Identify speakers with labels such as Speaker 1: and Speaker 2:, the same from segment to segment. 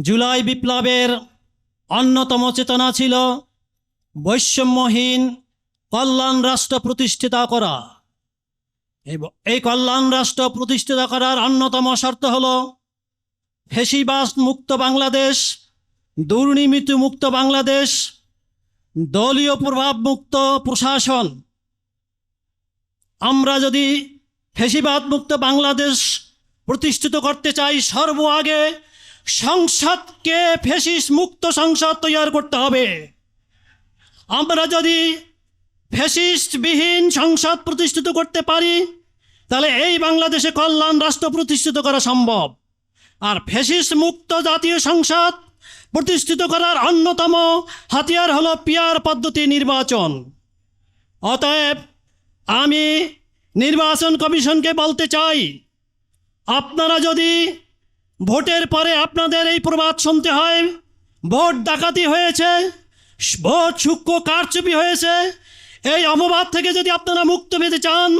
Speaker 1: জুলাই বিপ্লবের অন্যতম চেতনা ছিল বৈষম্যহীন কল্যাণ রাষ্ট্র প্রতিষ্ঠিত করা। এই- কল্যাণ রাষ্ট্র প্রতিষ্ঠিত করার অন্যতম শর্ত হল ফেসিবাস মুক্ত বাংলাদেশ দুর্নীতি মুক্ত বাংলাদেশ, দলীয় প্রভাব মুক্ত প্রশাসন। আমরা যদি ফেসিবাদ মুক্ত বাংলাদেশ প্রতিষ্ঠিত করতে চাই সর্ব আগে সংসদকে ফেসিস মুক্ত সংসদ তৈরি করতে হবে। আমরা যদি ফেসিস্টবিহীন সংসদ প্রতিষ্ঠিত করতে পারি, তাহলে এই বাংলাদেশে কল্যাণ রাষ্ট্র প্রতিষ্ঠিত করা সম্ভব। আর ফেসিস্ট মুক্ত জাতীয় সংসদ প্রতিষ্ঠিত করার অন্যতম হাতিয়ার হলো পিয়ার পদ্ধতি নির্বাচন। অতএব আমি নির্বাচন কমিশনকে বলতে চাই, আপনারা যদি ভোটের পরে আপনাদের এই প্রবাদ শুনতে হয়। ভোট ডাকাতি হয়েছে, ভোট সূক্ষ্ম কারচুপি হয়েছে। এই অপবাদ থেকে যদি আপনারা মুক্ত পেতে চান,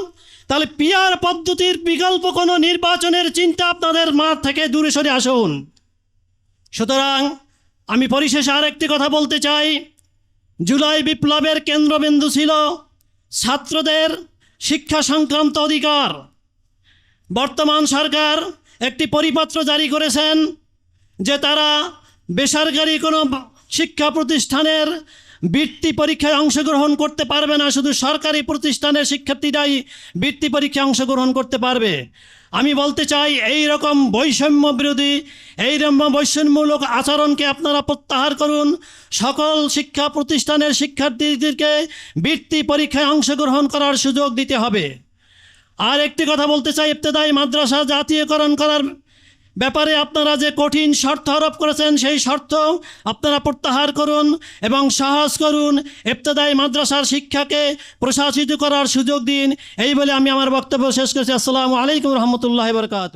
Speaker 1: তাহলে পিয়ার পদ্ধতির বিকল্প কোনো নির্বাচনের চিন্তা আপনাদের মাঠ থেকে দূরে সরে আসুন। সুতরাং আমি পরিশেষে আরেকটি কথা বলতে চাই। জুলাই বিপ্লবের কেন্দ্রবিন্দু ছিল ছাত্রদের শিক্ষা সংক্রান্ত অধিকার। বর্তমান সরকার একটি পরিপত্র জারি করেছেন যে তারা বেসরকারি কোনো শিক্ষা প্রতিষ্ঠানের বৃত্তি পরীক্ষায় অংশগ্রহণ করতে পারবে না। শুধু সরকারি প্রতিষ্ঠানের শিক্ষার্থীরাই বৃত্তি পরীক্ষায় অংশগ্রহণ করতে পারবে। আমি বলতে চাই, এই রকম বৈষম্য বিরোধী, এই রকম বৈষম্যমূলক আচরণকে আপনারা প্রত্যাহার করুন। সকল শিক্ষা প্রতিষ্ঠানের শিক্ষার্থীদেরকে বৃত্তি পরীক্ষায় অংশগ্রহণ করার সুযোগ দিতে হবে। আর একটি কথা বলতে চাই ইফতেদাই মাদ্রাসা জাতীয়করণ করার ব্যাপারে আপনারা যে কঠিন শর্ত আরোপ করেছেন, সেই শর্ত আপনারা প্রত্যাহার করুন এবং সাহস করুন ইফতেদাই মাদ্রাসার শিক্ষাকে প্রশাসিত করার সুযোগ দিন। এই বলে আমি আমার বক্তব্য শেষ করেছি। আসসালামু আলাইকুম রহমতুল্লাহ বরকাত